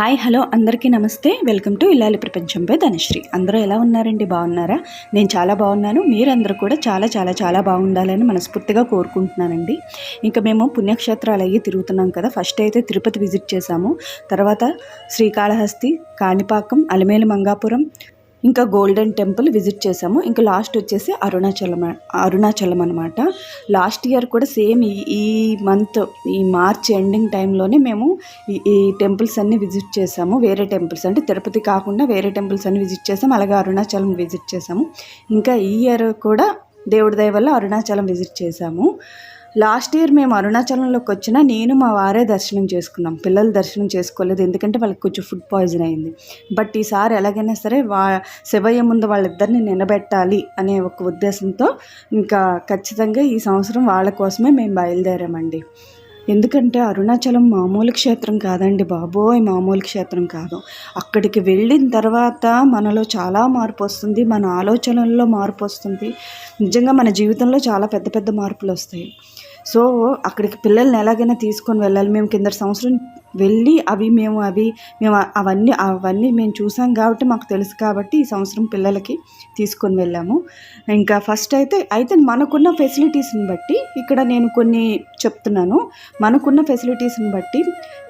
Hi hello అందరికీ నమస్తే. Welcome to ఇల్లాలి ప్రపంచంపై ధనశ్రీ. అందరూ ఎలా ఉన్నారండి? బాగున్నారా? నేను చాలా బాగున్నాను. మీరందరూ కూడా చాలా చాలా చాలా బాగుండాలని మనస్ఫూర్తిగా కోరుకుంటున్నానండి. ఇంకా మేము పుణ్యక్షేత్రాలు అయ్యి తిరుగుతున్నాం కదా. ఫస్ట్ అయితే తిరుపతి విజిట్ చేసాము తర్వాత శ్రీకాళహస్తి కాణిపాకం అలిమేలు మంగాపురం ఇంకా గోల్డెన్ టెంపుల్ విజిట్ చేసాము ఇంకా లాస్ట్ వచ్చేసి అరుణాచలం అరుణాచలం అనమాట లాస్ట్ ఇయర్ కూడా సేమ్ ఈ ఈ మంత్ ఈ మార్చ్ ఎండింగ్ టైంలోనే మేము ఈ ఈ టెంపుల్స్ అన్ని విజిట్ చేసాము వేరే టెంపుల్స్ అంటే తిరుపతి కాకుండా వేరే టెంపుల్స్ అన్ని విజిట్ చేసాము అలాగే అరుణాచలం విజిట్ చేసాము ఇంకా ఈ ఇయర్ కూడా దేవుడి దయ వల్ల అరుణాచలం విజిట్ చేసాము లాస్ట్ ఇయర్ మేము అరుణాచలంలోకి వచ్చిన నేను మా వారే దర్శనం చేసుకున్నాం. పిల్లలు దర్శనం చేసుకోలేదు. ఎందుకంటే వాళ్ళకి కొంచెం ఫుడ్ పాయిజన్ అయింది. బట్ ఈసారి ఎలాగైనా సరే వా శివయ్య ముందు వాళ్ళిద్దరిని నిలబెట్టాలి అనే ఒక ఉద్దేశంతో ఇంకా ఖచ్చితంగా ఈ సంవత్సరం వాళ్ళ కోసమే మేము బయలుదేరామండి. ఎందుకంటే అరుణాచలం మామూలు క్షేత్రం కాదండి బాబోయ్ మామూలు క్షేత్రం కాదు. అక్కడికి వెళ్ళిన తర్వాత మనలో చాలా మార్పు వస్తుంది మన ఆలోచనల్లో మార్పు వస్తుంది. నిజంగా మన జీవితంలో చాలా పెద్ద పెద్ద మార్పులు వస్తాయి. సో అక్కడికి పిల్లల్ని ఎలాగైనా తీసుకొని వెళ్ళాలి. మేము కింద సంవత్సరం వెళ్ళి అవి మేము అవి మేము అవన్నీ అవన్నీ మేము చూసాం కాబట్టి మాకు తెలుసు కాబట్టి ఈ సంవత్సరం పిల్లలకి తీసుకొని వెళ్ళాము. ఇంకా ఫస్ట్ అయితే అయితే మనకున్న ఫెసిలిటీస్ని బట్టి ఇక్కడ నేను కొన్ని చెప్తున్నాను. మనకున్న ఫెసిలిటీస్ని బట్టి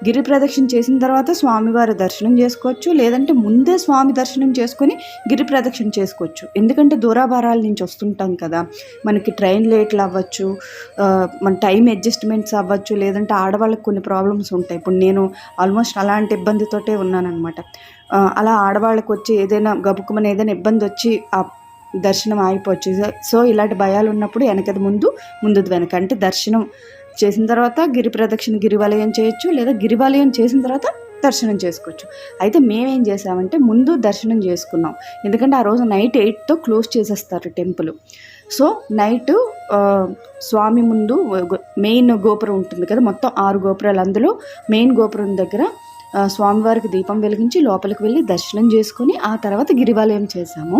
గిరి ప్రదక్షిణ చేసిన తర్వాత స్వామివారి దర్శనం చేసుకోవచ్చు లేదంటే ముందే స్వామి దర్శనం చేసుకొని గిరి ప్రదక్షిణ చేసుకోవచ్చు. ఎందుకంటే దూరాభారాల నుంచి వస్తుంటాం కదా. మనకి ట్రైన్ లేట్లు అవ్వచ్చు మన టైం అడ్జస్ట్మెంట్స్ అవ్వచ్చు లేదంటే ఆడవాళ్ళకి కొన్ని ప్రాబ్లమ్స్ ఉంటాయి. ఇప్పుడు నేను నేను ఆల్మోస్ట్ అలాంటి ఇబ్బందితోటే ఉన్నానన్నమాట. అలా ఆడవాళ్ళకి వచ్చి ఏదైనా గబుకుమని ఏదైనా ఇబ్బంది వచ్చి ఆ దర్శనం ఆగిపోవచ్చు. సో ఇలాంటి భయాలు ఉన్నప్పుడు వెనకది ముందు ముందుది వెనక. అంటే దర్శనం చేసిన తర్వాత గిరి ప్రదక్షిణ గిరివలయం చేయొచ్చు లేదా గిరివలయం చేసిన తర్వాత దర్శనం చేసుకోవచ్చు. అయితే మేమేం చేసామంటే ముందు దర్శనం చేసుకున్నాం. ఎందుకంటే ఆ రోజు నైట్ ఎయిట్తో క్లోజ్ చేసేస్తారు టెంపుల్. సో నైట్ స్వామి ముందు మెయిన్ గోపురం ఉంటుంది కదా మొత్తం ఆరు గోపురాలు. అందులో మెయిన్ గోపురం దగ్గర స్వామివారికి దీపం వెలిగించి లోపలికి వెళ్ళి దర్శనం చేసుకొని ఆ తర్వాత గిరివాలయం చేశాము.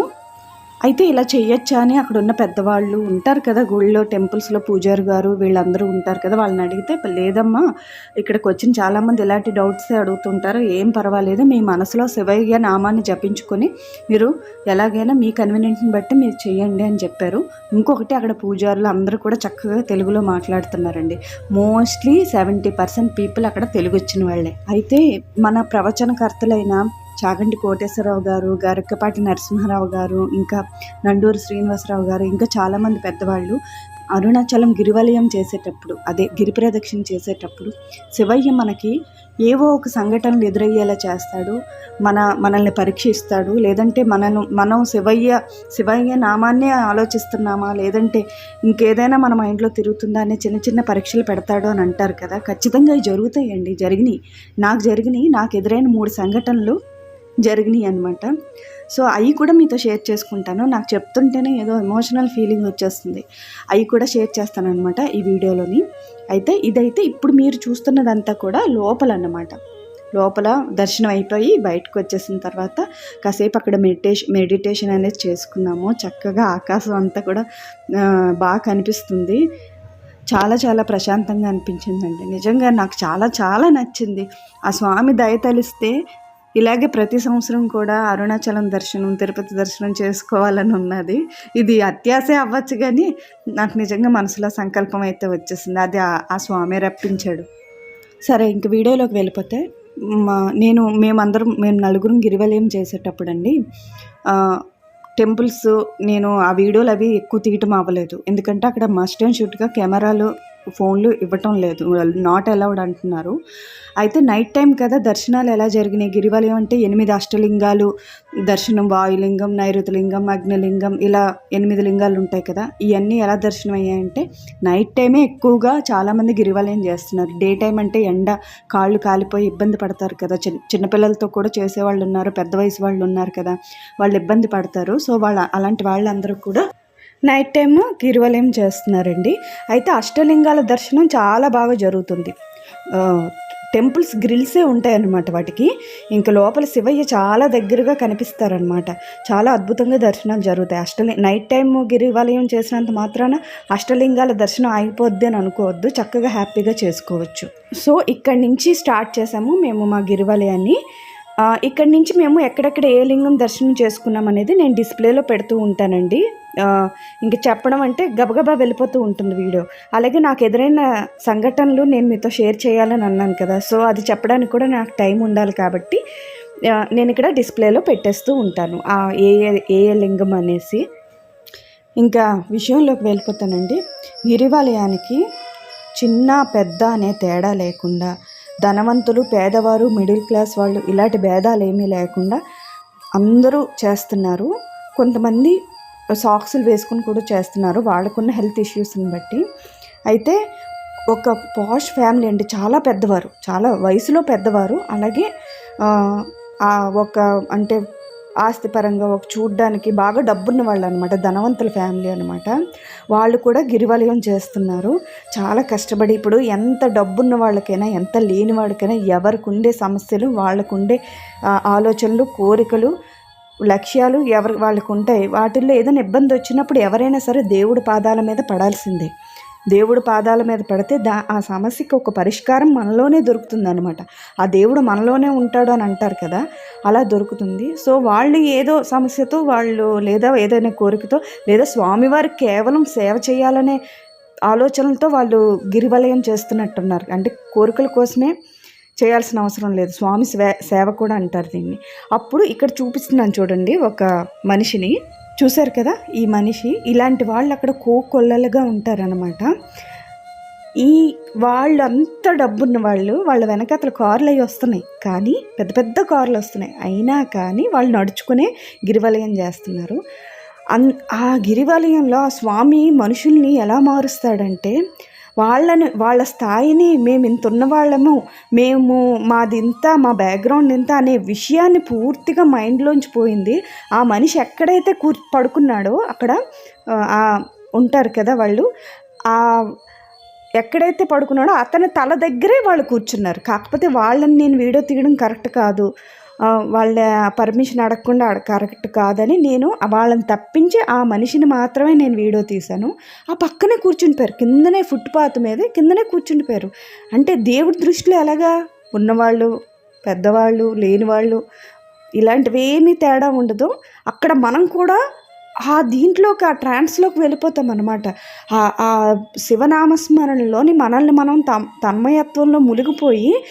అయితే ఇలా చేయొచ్చా అని అక్కడ ఉన్న పెద్దవాళ్ళు ఉంటారు కదా గుళ్ళో టెంపుల్స్లో పూజారి గారు వీళ్ళందరూ ఉంటారు కదా వాళ్ళని అడిగితే లేదమ్మా ఇక్కడికి వచ్చిన చాలామంది ఇలాంటి డౌట్సే అడుగుతుంటారు ఏం పర్వాలేదు మీ మనసులో శివయ్య నామాన్ని జపించుకొని మీరు ఎలాగైనా మీ కన్వీనియంట్ని బట్టి మీరు చేయండి అని చెప్పారు. ఇంకొకటి అక్కడ పూజారులు అందరూ కూడా చక్కగా తెలుగులో మాట్లాడుతున్నారండి. మోస్ట్లీ సెవెంటీ పర్సెంట్ పీపుల్ అక్కడ తెలుగు వచ్చిన వాళ్ళే. అయితే మన ప్రవచనకర్తలైన చాగంటి కోటేశ్వరరావు గారు గరక్కపాటి నరసింహారావు గారు ఇంకా నండూరు శ్రీనివాసరావు గారు ఇంకా చాలామంది పెద్దవాళ్ళు అరుణాచలం గిరివలయం చేసేటప్పుడు అదే గిరి ప్రదక్షిణ చేసేటప్పుడు శివయ్య మనకి ఏవో ఒక సంఘటనలు ఎదురయ్యేలా చేస్తాడు. మన మనల్ని పరీక్షిస్తాడు. లేదంటే మనను మనం శివయ్య శివయ్య నామాన్నే ఆలోచిస్తున్నామా? లేదంటే ఇంకేదైనా మన మైండ్లో తిరుగుతుందా అనే చిన్న చిన్న పరీక్షలు పెడతాడు అని అంటారు కదా. ఖచ్చితంగా జరుగుతాయండి జరిగినాయి. నాకు జరిగినాయి నాకు ఎదురైన మూడు సంఘటనలు జరిగినాయి అనమాట సో అవి కూడా మీతో షేర్ చేసుకుంటాను. నాకు చెప్తుంటేనే ఏదో ఎమోషనల్ ఫీలింగ్ వచ్చేస్తుంది. అవి కూడా షేర్ చేస్తాను అనమాట ఈ వీడియోలోని. అయితే ఇదైతే ఇప్పుడు మీరు చూస్తున్నదంతా కూడా లోపల అన్నమాట లోపల దర్శనం అయిపోయి బయటకు వచ్చేసిన తర్వాత కాసేపు అక్కడ మెడిటేషన్ మెడిటేషన్ అనేది చేసుకున్నాము. చక్కగా ఆకాశం అంతా కూడా బాగా కనిపిస్తుంది. చాలా చాలా ప్రశాంతంగా అనిపించిందండి. నిజంగా నాకు చాలా చాలా నచ్చింది. ఆ స్వామి దయ తలిస్తే ఇలాగే ప్రతి సంవత్సరం కూడా అరుణాచలం దర్శనం తిరుపతి దర్శనం చేసుకోవాలని ఉన్నది. ఇది అత్యాసే అవ్వచ్చు కానీ నాకు నిజంగా మనసులో సంకల్పం అయితే వచ్చేసింది. అది ఆ స్వామి రప్పించాడు. సరే ఇంక వీడియోలోకి వెళ్ళిపోతే మా నేను మేమందరం మేము నలుగురం గిరివలయం చేసేటప్పుడు అండి టెంపుల్స్ నేను ఆ వీడియోలు అవి ఎక్కువ తీయటం అవ్వలేదు. ఎందుకంటే అక్కడ మస్ట్ అండ్ షూట్గా కెమెరాలు ఫోన్లు ఇవ్వటం లేదు. నాట్ అలౌడ్ అంటున్నారు. అయితే నైట్ టైం కదా దర్శనాలు ఎలా జరిగినాయి? గిరివలయం అంటే ఎనిమిది అష్టలింగాలు దర్శనం వాయులింగం నైరుతిలింగం అగ్నిలింగం ఇలా ఎనిమిది లింగాలు ఉంటాయి కదా? ఇవన్నీ ఎలా దర్శనం అయ్యాయంటే నైట్ టైమే ఎక్కువగా చాలామంది గిరివలయం చేస్తున్నారు. డే టైం అంటే ఎండ కాళ్ళు కాలిపోయి ఇబ్బంది పడతారు కదా. చిన్న చిన్నపిల్లలతో కూడా చేసేవాళ్ళు ఉన్నారు పెద్ద వయసు వాళ్ళు ఉన్నారు కదా. వాళ్ళు ఇబ్బంది పడతారు. సో వాళ్ళ అలాంటి వాళ్ళందరూ కూడా నైట్ టైము గిరివలయం చేస్తున్నారండి. అయితే అష్టలింగాల దర్శనం చాలా బాగా జరుగుతుంది. టెంపుల్స్ గ్రిల్సే ఉంటాయన్నమాట వాటికి. ఇంకా లోపల శివయ్య చాలా దగ్గరగా కనిపిస్తారనమాట చాలా అద్భుతంగా దర్శనాలు జరుగుతాయి. అష్టలి నైట్ టైం గిరివలయం చేసినంత మాత్రాన అష్టలింగాల దర్శనం ఆగిపోద్ది అని అనుకోవద్దు. చక్కగా హ్యాపీగా చేసుకోవచ్చు. సో ఇక్కడి నుంచి స్టార్ట్ చేసాము. మేము మా గిరివలయాన్ని. ఇక్కడి నుంచి మేము ఎక్కడెక్కడ ఏ లింగం దర్శనం చేసుకున్నాం అనేది నేను డిస్ప్లేలో పెడుతూ ఉంటానండి. ఇంకా ఇంక చెప్పడం అంటే గబగబా వెళ్ళిపోతూ ఉంటుంది వీడియో. అలాగే నాకు ఎదురైన సంఘటనలు నేను మీతో షేర్ చేయాలని అన్నాను కదా. సో అది చెప్పడానికి కూడా నాకు టైం ఉండాలి కాబట్టి నేను ఇక్కడ డిస్ప్లేలో పెట్టేస్తూ ఉంటాను. ఆ ఏ ఏ లింగం అనేసి. ఇంకా విషయంలోకి వెళ్ళిపోతానండి. గిరివాలయానికి చిన్న పెద్ద అనే తేడా లేకుండా ధనవంతులు పేదవారు మిడిల్ క్లాస్ వాళ్ళు ఇలాంటి భేదాలు ఏమీ లేకుండా అందరూ చేస్తున్నారు. కొంతమంది సాక్సులు వేసుకుని కూడా చేస్తున్నారు. వాళ్ళకున్న హెల్త్ ఇష్యూస్ని బట్టి. అయితే ఒక పాష్ ఫ్యామిలీ అండి చాలా పెద్దవారు చాలా వయసులో పెద్దవారు. అలాగే ఒక అంటే ఆస్తిపరంగా ఒక చూడ్డానికి బాగా డబ్బున్న వాళ్ళు అనమాట ధనవంతుల ఫ్యామిలీ అనమాట. వాళ్ళు కూడా గిరివలయం చేస్తున్నారు. చాలా కష్టపడి ఇప్పుడు ఎంత డబ్బున్న వాళ్ళకైనా ఎంత లేని వాళ్ళకైనా ఎవరికి ఉండే సమస్యలు వాళ్ళకు ఉండే ఆలోచనలు కోరికలు లక్ష్యాలు ఎవరి వాళ్ళకు ఉంటాయి వాటిల్లో ఏదైనా ఇబ్బంది వచ్చినప్పుడు ఎవరైనా సరే దేవుడి పాదాల మీద పడాల్సిందే. దేవుడు పాదాల మీద పడితే దా ఆ సమస్యకి ఒక పరిష్కారం మనలోనే దొరుకుతుందనమాట ఆ దేవుడు మనలోనే ఉంటాడు అని అంటారు కదా అలా దొరుకుతుంది. సో వాళ్ళు ఏదో సమస్యతో వాళ్ళు లేదా ఏదైనా కోరికతో లేదా స్వామివారికి కేవలం సేవ చేయాలనే ఆలోచనలతో వాళ్ళు గిరివలయం చేస్తున్నట్టున్నారు. అంటే కోరికల కోసమే చేయాల్సిన అవసరం లేదు. స్వామి సేవ కూడా అంటారు దీన్ని. అప్పుడు ఇక్కడ చూపిస్తున్నాను చూడండి ఒక మనిషిని. చూశారు కదా ఈ మనిషి? ఇలాంటి వాళ్ళు అక్కడ కోకొల్లలుగా ఉంటారనమాట ఈ వాళ్ళు అంత డబ్బున్న వాళ్ళు వాళ్ళ వెనక అతను కార్లు అవి వస్తున్నాయి. కానీ పెద్ద పెద్ద కార్లు వస్తున్నాయి. అయినా కానీ వాళ్ళు నడుచుకునే గిరివలయం చేస్తున్నారు. అన్ ఆ గిరివలయంలో ఆ స్వామి మనుషుల్ని ఎలా మారుస్తాడంటే వాళ్ళని వాళ్ళ స్థాయిని మేము ఇంత ఉన్న వాళ్ళము మేము మాది ఇంత మా బ్యాక్గ్రౌండ్ ఇంత అనే విషయాన్ని పూర్తిగా మైండ్లోంచి పోయింది. ఆ మనిషి ఎక్కడైతే కూర్ పడుకున్నాడో అక్కడ ఉంటారు కదా వాళ్ళు ఆ ఎక్కడైతే పడుకున్నాడో అతని తల దగ్గరే వాళ్ళు కూర్చున్నారు. కాకపోతే వాళ్ళని నేను వీడియో తీయడం కరెక్ట్ కాదు. వాళ్ళ పర్మిషన్ అడగకుండా కరెక్ట్ కాదని నేను వాళ్ళని తప్పించి ఆ మనిషిని మాత్రమే నేను వీడియో తీశాను. ఆ పక్కనే కూర్చుండిపోయారు. కిందనే ఫుట్పాత్ మీద కిందనే కూర్చుండిపోయారు. అంటే దేవుడి దృష్టిలో ఎలాగా? ఉన్నవాళ్ళు పెద్దవాళ్ళు లేనివాళ్ళు ఇలాంటివి ఏమీ తేడా ఉండదు. అక్కడ మనం కూడా ఆ దీంట్లోకి ఆ ట్రాన్స్లోకి వెళ్ళిపోతాం అనమాట ఆ శివనామస్మరణలోని మనల్ని మనం తన్మయత్వంలో మునిగిపోయి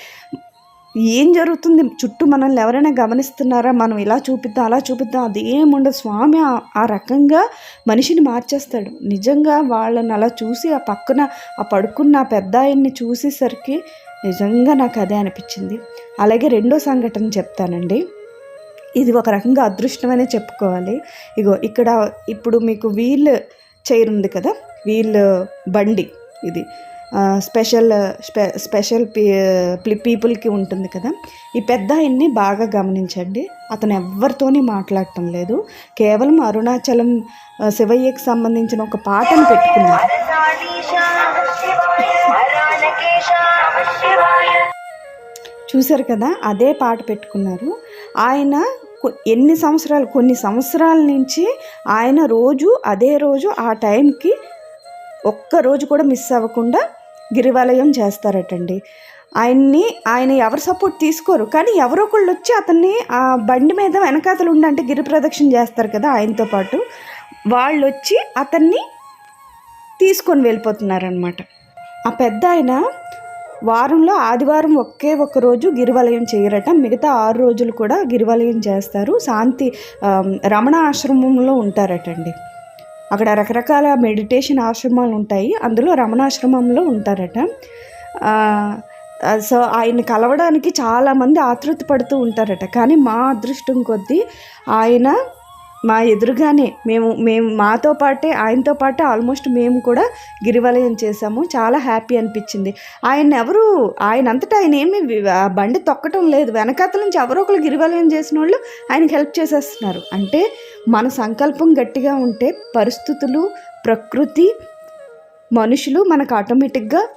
ఏం జరుగుతుంది? చుట్టూ మనల్ని ఎవరైనా గమనిస్తున్నారా? మనం ఇలా చూపిద్దాం అలా చూపిద్దాం అది ఏముండదు స్వామి ఆ- రకంగా మనిషిని మార్చేస్తాడు. నిజంగా వాళ్ళని అలా చూసి ఆ పక్కన ఆ పడుకున్న ఆ పెద్ద ఆయన్ని చూసేసరికి నిజంగా నాకు అదే అనిపించింది. అలాగే రెండో సంఘటన చెప్తానండి. ఇది ఒక రకంగా అదృష్టమనే చెప్పుకోవాలి. ఇగో ఇక్కడ ఇప్పుడు మీకు వీల్ చైర్ ఉంది కదా? వీల్ బండి ఇది. స్పెషల్ స్పె స్పెషల్ పీ పీపుల్కి ఉంటుంది కదా. ఈ పెద్ద ఆయన్ని బాగా గమనించండి. అతను ఎవరితోని మాట్లాడటం లేదు. కేవలం అరుణాచలం శివయ్యకి సంబంధించిన ఒక పాటను పెట్టుకున్నారు. చూశారు కదా అదే పాట పెట్టుకున్నారు. ఆయన ఎన్ని సంవత్సరాలు కొన్ని సంవత్సరాల నుంచి ఆయన రోజు అదే రోజు ఆ టైంకి ఒక్క రోజు కూడా మిస్ అవ్వకుండా గిరివలయం చేస్తారటండి. ఆయన్ని ఆయన ఎవరు సపోర్ట్ తీసుకోరు కానీ ఎవరో ఒకళ్ళు వచ్చి అతన్ని ఆ బండి మీద వెనకాతలు ఉండంటే గిరి ప్రదక్షిణ చేస్తారు కదా ఆయనతో పాటు. వాళ్ళు వచ్చి అతన్ని తీసుకొని వెళ్ళిపోతున్నారనమాట ఆ పెద్ద ఆయన వారంలో ఆదివారం ఒకే ఒక్క రోజు గిరివలయం చేయరట. మిగతా ఆరు రోజులు కూడా గిరివలయం చేస్తారు. శాంతి రమణ ఆశ్రమంలో ఉంటారటండి. అక్కడ రకరకాల మెడిటేషన్ ఆశ్రమాలు ఉంటాయి. అందులో రమణాశ్రమంలో ఉంటారట. సో ఆయన్ని కలవడానికి చాలామంది ఆతృత పడుతూ ఉంటారట. కానీ మా అదృష్టం కొద్దీ ఆయన మా ఎదురుగానే మేము మేము మాతో పాటే ఆయనతో పాటే ఆల్మోస్ట్ మేము కూడా గిరివలయం చేసాము చాలా హ్యాపీ అనిపించింది. ఆయన ఎవరు ఆయన అంతటా ఆయన ఏమి ఆ బండి తొక్కటం లేదు. వెనకాతల నుంచి ఎవరో ఒకరు గిరివలయం చేసిన వాళ్ళు ఆయనకి హెల్ప్ చేసేస్తున్నారు. అంటే మన సంకల్పం గట్టిగా ఉంటే పరిస్థితులు ప్రకృతి మనుషులు మనకు ఆటోమేటిక్గా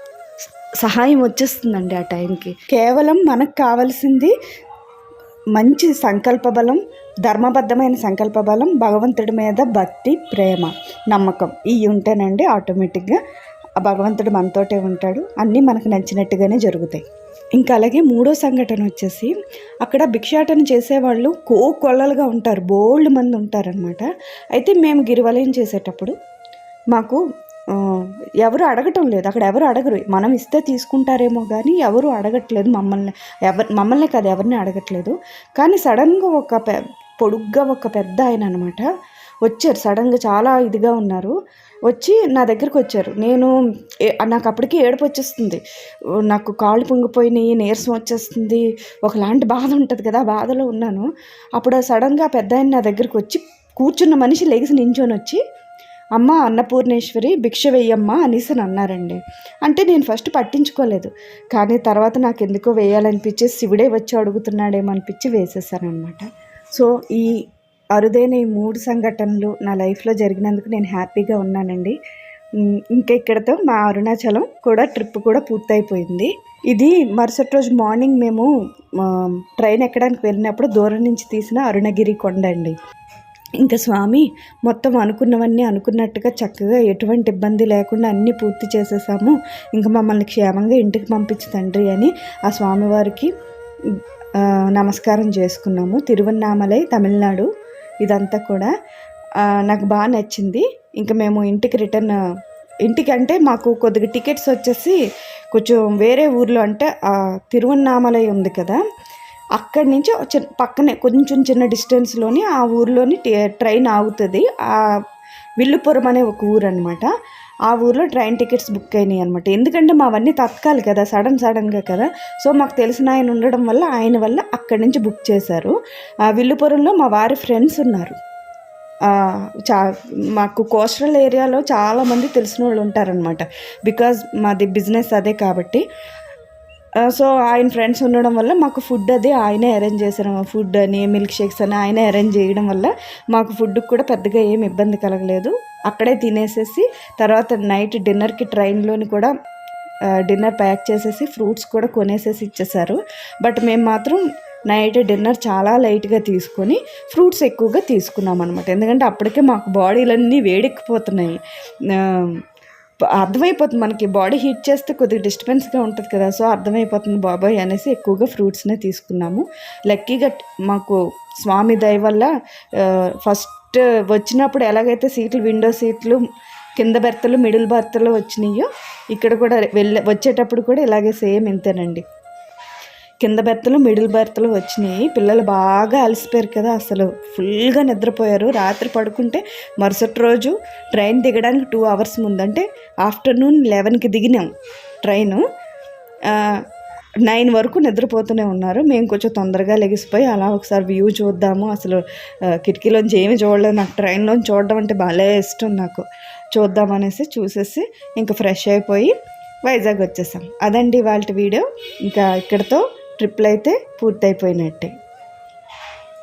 సహాయం వచ్చేస్తుందండి ఆ టైంకి. కేవలం మనకు కావాల్సింది మంచి సంకల్ప బలం ధర్మబద్ధమైన సంకల్ప బలం భగవంతుడి మీద భక్తి ప్రేమ నమ్మకం ఇవి ఉంటేనండి ఆటోమేటిక్గా ఆ భగవంతుడు మనతోటే ఉంటాడు. అన్నీ మనకు నచ్చినట్టుగానే జరుగుతాయి. ఇంకా అలాగే మూడో సంఘటన వచ్చేసి అక్కడ భిక్షాటన చేసేవాళ్ళు కో కొల్లలుగా ఉంటారు. బోల్డ్ మంది ఉంటారనమాట అయితే మేము గిరివలయం చేసేటప్పుడు మాకు ఎవరు అడగటం లేదు. అక్కడ ఎవరు అడగరు. మనం ఇస్తే తీసుకుంటారేమో కానీ ఎవరు అడగట్లేదు మమ్మల్ని. ఎవరు మమ్మల్ని కాదు ఎవరిని అడగట్లేదు. కానీ సడన్గా ఒక పె పొడుగ్గా ఒక పెద్ద ఆయన అనమాట వచ్చారు. సడన్గా చాలా ఇదిగా ఉన్నారు. వచ్చి నా దగ్గరికి వచ్చారు. నేను నాకు అప్పటికి ఏడుపు వచ్చేస్తుంది. నాకు కాళ్ళు పొంగిపోయినాయి నీరసం వచ్చేస్తుంది. ఒకలాంటి బాధ ఉంటుంది కదా బాధలో ఉన్నాను. అప్పుడు సడన్గా పెద్ద ఆయన నా దగ్గరికి వచ్చి కూర్చున్న మనిషి లెగిసి నించొని వచ్చి అమ్మ అన్నపూర్ణేశ్వరి భిక్ష వెయ్యమ్మ అనేసి అని అన్నారండి అంటే నేను ఫస్ట్ పట్టించుకోలేదు. కానీ తర్వాత నాకు ఎందుకో వేయాలనిపించి శివుడే వచ్చి అడుగుతున్నాడేమో అనిపించి వేసేసాను అనమాట సో ఈ అరుదైన ఈ మూడు సంఘటనలు నా లైఫ్లో జరిగినందుకు నేను హ్యాపీగా ఉన్నానండి. ఇంకా ఇక్కడతో మా అరుణాచలం కూడా ట్రిప్ కూడా పూర్తయిపోయింది. ఇది మరుసటి రోజు మార్నింగ్ మేము ట్రైన్ ఎక్కడానికి వెళ్ళినప్పుడు దూరం నుంచి తీసిన అరుణగిరి కొండ అండి ఇంకా స్వామి మొత్తం అనుకున్నవన్నీ అనుకున్నట్టుగా చక్కగా ఎటువంటి ఇబ్బంది లేకుండా అన్నీ పూర్తి చేసేసాము. ఇంకా మమ్మల్ని క్షేమంగా ఇంటికి పంపించు తండ్రి అని ఆ స్వామివారికి నమస్కారం చేసుకున్నాము. తిరువన్నామలై తమిళనాడు ఇదంతా కూడా. నాకు బాగా నచ్చింది. ఇంకా మేము ఇంటికి రిటర్న్ ఇంటికి అంటే మాకు కొద్దిగా టికెట్స్ వచ్చేసి కొంచెం వేరే ఊర్లో అంటే తిరువన్నామలై ఉంది కదా. అక్కడి నుంచి చిన్న పక్కనే కొంచెం చిన్న డిస్టెన్స్లోని ఆ ఊర్లోని ట్రైన్ ఆగుతుంది. ఆ విల్లుపురం అనే ఒక ఊరు అనమాట ఆ ఊర్లో ట్రైన్ టికెట్స్ బుక్ అయినాయి అనమాట ఎందుకంటే మావన్నీ తత్కాలు కదా సడన్ సడన్గా కదా. సో మాకు తెలిసిన ఆయన ఉండడం వల్ల ఆయన వల్ల అక్కడి నుంచి బుక్ చేశారు. ఆ విల్లుపురంలో మా వారి ఫ్రెండ్స్ ఉన్నారు. చా మాకు కోస్టల్ ఏరియాలో చాలామంది తెలిసిన వాళ్ళు ఉంటారనమాట బికాజ్ మాది బిజినెస్ అదే కాబట్టి. సో ఆయన ఫ్రెండ్స్ ఉండడం వల్ల మాకు ఫుడ్ అది ఆయనే అరేంజ్ చేశారు. ఫుడ్ అని మిల్క్ షేక్స్ అని ఆయనే అరేంజ్ చేయడం వల్ల మాకు ఫుడ్కి కూడా పెద్దగా ఏం ఇబ్బంది కలగలేదు. అక్కడే తినేసేసి తర్వాత నైట్ డిన్నర్కి ట్రైన్లోని కూడా డిన్నర్ ప్యాక్ చేసేసి ఫ్రూట్స్ కూడా కొనేసేసి ఇచ్చేసారు బట్ మేము మాత్రం నైట్ డిన్నర్ చాలా లైట్గా తీసుకొని ఫ్రూట్స్ ఎక్కువగా తీసుకున్నాం అనమాట ఎందుకంటే అప్పటికే మాకు బాడీలన్నీ వేడెక్కిపోతున్నాయి. అర్థమైపోతుంది మనకి. బాడీ హీట్ చేస్తే కొద్దిగా డిస్టర్బెన్స్గా ఉంటుంది కదా. సో అర్థమైపోతుంది బాబాయ్ అనేసి ఎక్కువగా ఫ్రూట్స్నే తీసుకున్నాము. లక్కీగా మాకు స్వామి దయ వల్ల ఫస్ట్ వచ్చినప్పుడు ఎలాగైతే సీట్లు విండో సీట్లు కింద బెర్తలు మిడిల్ బెర్తలు వచ్చినాయో ఇక్కడ కూడా వెళ్ళే వచ్చేటప్పుడు కూడా ఇలాగే సేమ్ ఇంతేనండి. కింద బెర్తలు మిడిల్ బెర్తలు వచ్చినాయి. పిల్లలు బాగా అలసిపోయారు కదా అసలు ఫుల్గా నిద్రపోయారు. రాత్రి పడుకుంటే మరుసటి రోజు ట్రైన్ దిగడానికి టూ అవర్స్ ముందంటే ఆఫ్టర్నూన్ లెవెన్కి దిగినాం ట్రైను. నైన్ వరకు నిద్రపోతూనే ఉన్నారు. మేము కొంచెం తొందరగా లెగిసిపోయి అలా ఒకసారి వ్యూ చూద్దాము. అసలు కిటికీలోంచి ఏమి చూడలేదు. నాకు ట్రైన్లోంచి చూడడం అంటే భలే ఇష్టం నాకు. చూద్దామనేసి చూసేసి ఇంకా ఫ్రెష్ అయిపోయి వైజాగ్ వచ్చేసాం. అదండి వాళ్ళ వీడియో. ఇంకా ఇక్కడతో ట్రిప్లు అయితే పూర్తయిపోయినట్టే.